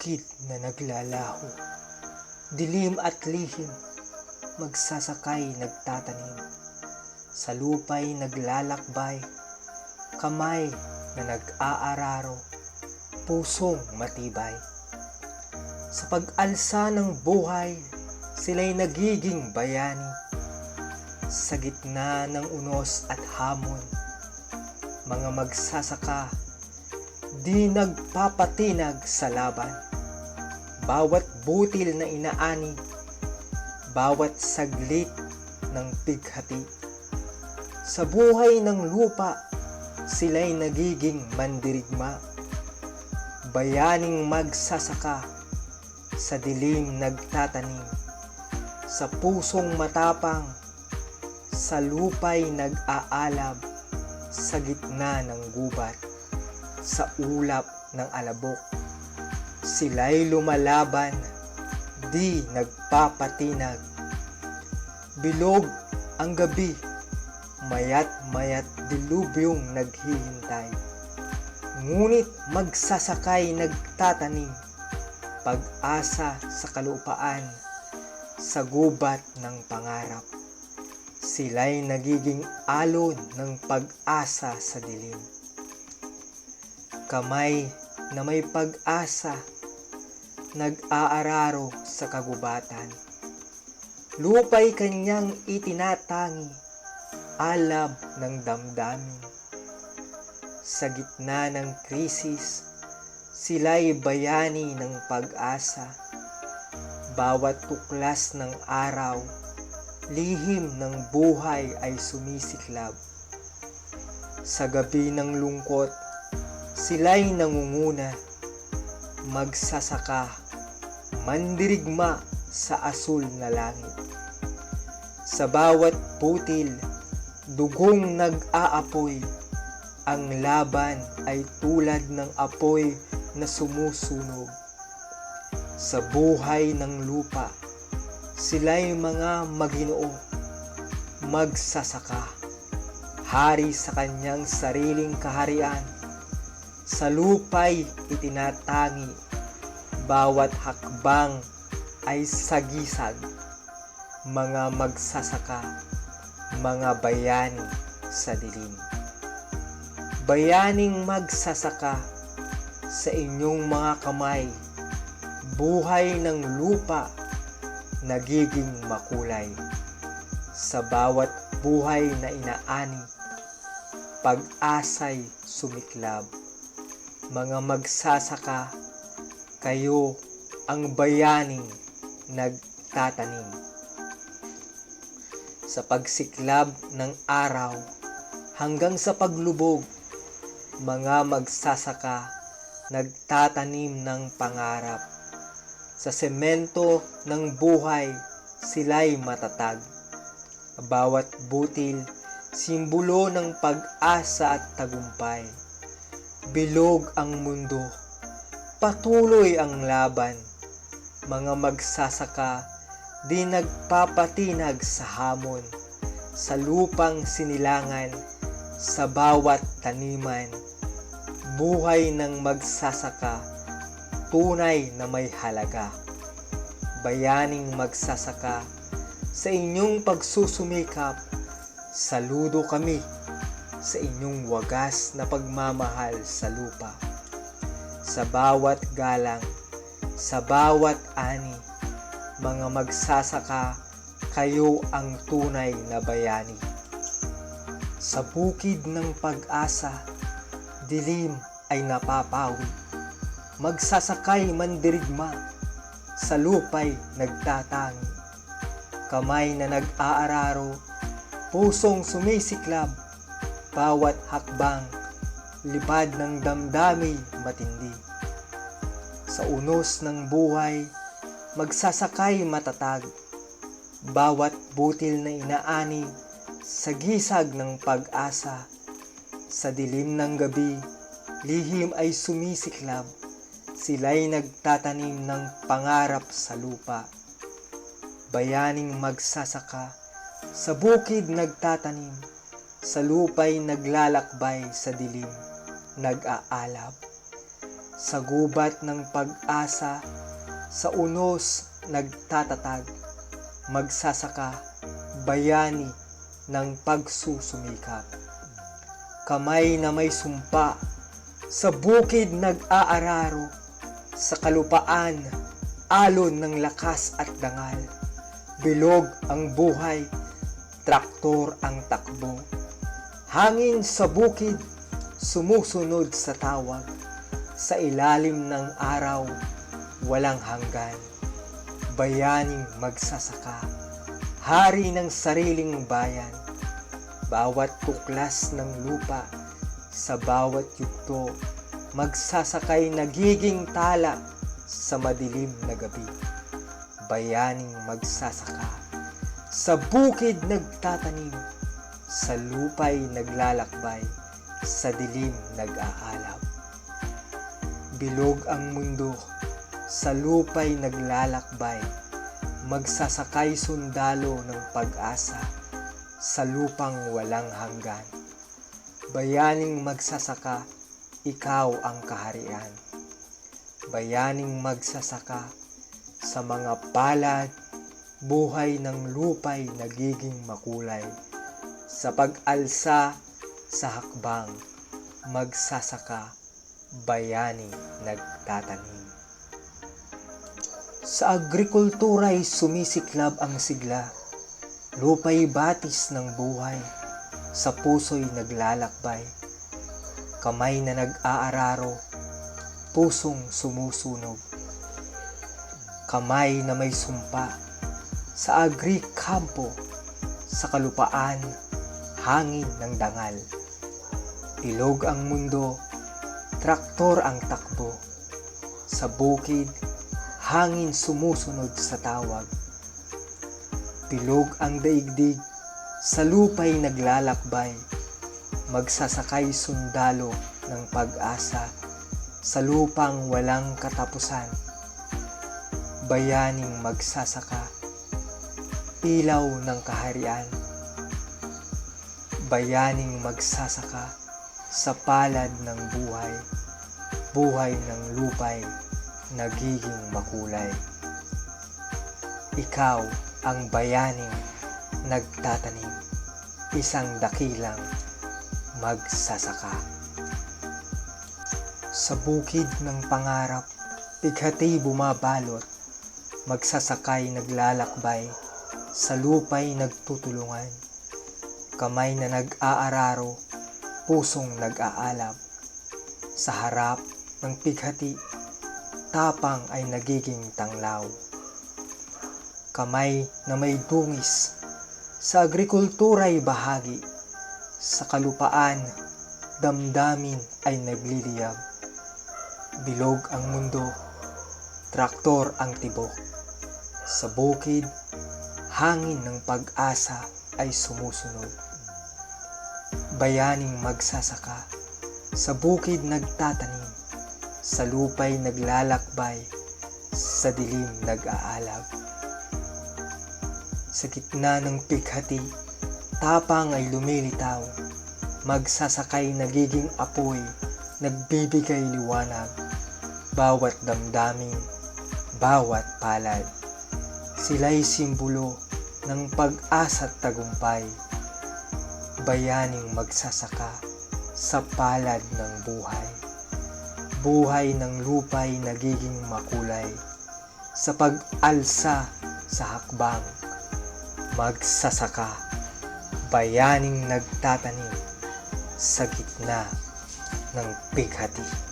bukid na naglalaho. Dilim at lihim, magsasakay nagtatanim. Sa lupay naglalakbay, kamay na nag-aararo, pusong matibay. Sa pag-alsa ng buhay, sila'y nagiging bayani. Sa gitna ng unos at hamon, mga magsasaka, di nagpapatinag sa laban. Bawat butil na inaani, bawat saglit ng pighati. Sa buhay ng lupa, sila'y nagiging mandirigma. Bayaning magsasaka, sa dilim nagtatanim. Sa pusong matapang, sa lupay nag-aalab, sa gitna ng gubat sa ulap ng alabok. Sila'y lumalaban, di nagpapatinag. Bilog ang gabi, mayat mayat dilubyong naghihintay. Ngunit magsasakay nagtatanim, pag-asa sa kalupaan, sa gubat ng pangarap. Sila'y nagiging alon ng pag-asa sa dilim kamay na may pag-asa, nag-aararo sa kagubatan. Lupay kanyang itinatangi, alab ng damdamin. Sa gitna ng krisis, sila'y bayani ng pag-asa. Bawat tuklas ng araw, lihim ng buhay ay sumisiklab. Sa gabi ng lungkot, sila'y nangunguna, magsasaka, mandirigma sa asul na langit. Sa bawat putil, dugong nag-aapoy, ang laban ay tulad ng apoy na sumusunog. Sa buhay ng lupa, sila'y mga maginoo, magsasaka, hari sa kanyang sariling kaharian, sa lupay itinatangi, bawat hakbang ay sagisag, mga magsasaka, mga bayani sa dilim. Bayaning magsasaka sa inyong mga kamay, buhay ng lupa nagiging makulay. Sa bawat buhay na inaani, pag-asay sumiklab mga magsasaka, kayo ang bayaning nagtatanim. Sa pagsiklab ng araw hanggang sa paglubog, mga magsasaka nagtatanim ng pangarap. Sa semento ng buhay, sila'y matatag. Bawat butil, simbolo ng pag-asa at tagumpay Bilog ang mundo, patuloy ang laban. Mga magsasaka, di nagpapatinag sa hamon, sa lupang sinilangan, sa bawat taniman. Buhay ng magsasaka, tunay na may halaga. Bayaning magsasaka, sa inyong pagsusumikap, saludo kami sa inyong wagas na pagmamahal sa lupa. Sa bawat galang, sa bawat ani, mga magsasaka, kayo ang tunay na bayani. Sa bukid ng pag-asa, dilim ay napapawi. Magsasakay mandirigma, sa lupay nagtatangi. Kamay na nag-aararo, pusong sumisiklab, bawat hakbang, lipad ng damdami matindi. Sa unos ng buhay, magsasakay matatag, bawat butil na inaani, sa gisag ng pag-asa, sa dilim ng gabi, lihim ay sumisiklab, sila'y nagtatanim ng pangarap sa lupa. Bayaning magsasaka, sa bukid nagtatanim, sa lupay naglalakbay sa dilim, nag-aalab. sa gubat ng pag-asa, sa unos nagtatatag, magsasaka, bayani ng pagsusumikap. Kamay na may sumpa, sa bukid nag-aararo, sa kalupaan, alon ng lakas at dangal. Bilog ang buhay, traktor ang takbo. Hangin sa bukid, sumusunod sa tawag. Sa ilalim ng araw, walang hanggan. Bayaning magsasaka, hari ng sariling bayan. Bawat tuklas ng lupa, sa bawat yugto, magsasakay nagiging tala sa madilim na gabi. Bayaning magsasaka, sa bukid nagtatanim, sa lupay naglalakbay, sa dilim nag-aalab. Bilog ang mundo, sa lupay naglalakbay, magsasakay sundalo ng pag-asa, sa lupang walang hanggan. Bayaning magsasaka, ikaw ang kaharian. Bayaning magsasaka, sa mga palad, buhay ng lupay nagiging makulay. Sa pag-alsa sa hakbang, magsasaka, bayani nagtatanim. Sa agrikultura'y sumisiklab ang sigla, lupay batis ng buhay, sa puso'y naglalakbay, kamay na nag-aararo, pusong sumusunog, kamay na may sumpa, sa agri-kampo, sa kalupaan, hangin ng dangal. Ilog ang mundo, traktor ang takbo, sa bukid, hangin sumusunod sa tawag. Bilog ang daigdig, sa lupay naglalakbay, magsasakay sundalo ng pag-asa, sa lupang walang katapusan. Bayaning magsasaka, ilaw ng kaharian. Bayaning magsasaka, sa palad ng buhay, buhay ng lupay, nagiging makulay. Ikaw ang bayaning nagtatanim, isang dakilang magsasaka. Sa bukid ng pangarap, bighati bumabalot, magsasakay naglalakbay, sa lupay nagtutulungan, kamay na nag-aararo, pusong nag-aalab. Sa harap ng pighati, tapang ay nagiging tanglaw. Kamay na may dungis, sa agrikultura'y bahagi, sa kalupaan, damdamin ay nagliliyab. Bilog ang mundo, traktor ang tibok. Sa bukid, hangin ng pag-asa ay sumusunod. Bayaning magsasaka, sa bukid nagtatanim, sa lupay naglalakbay, sa dilim nag-aalab. Sa gitna ng pighati, tapang ay lumilitaw, magsasakay nagiging apoy, nagbibigay liwanag, bawat damdamin, bawat palad. Sila'y simbolo ng pag-asa at tagumpay, bayaning magsasaka sa palad ng buhay. Buhay ng lupay nagiging makulay, sa pag-alsa sa hakbang, magsasaka, bayaning nagtatanim sa gitna ng pighati.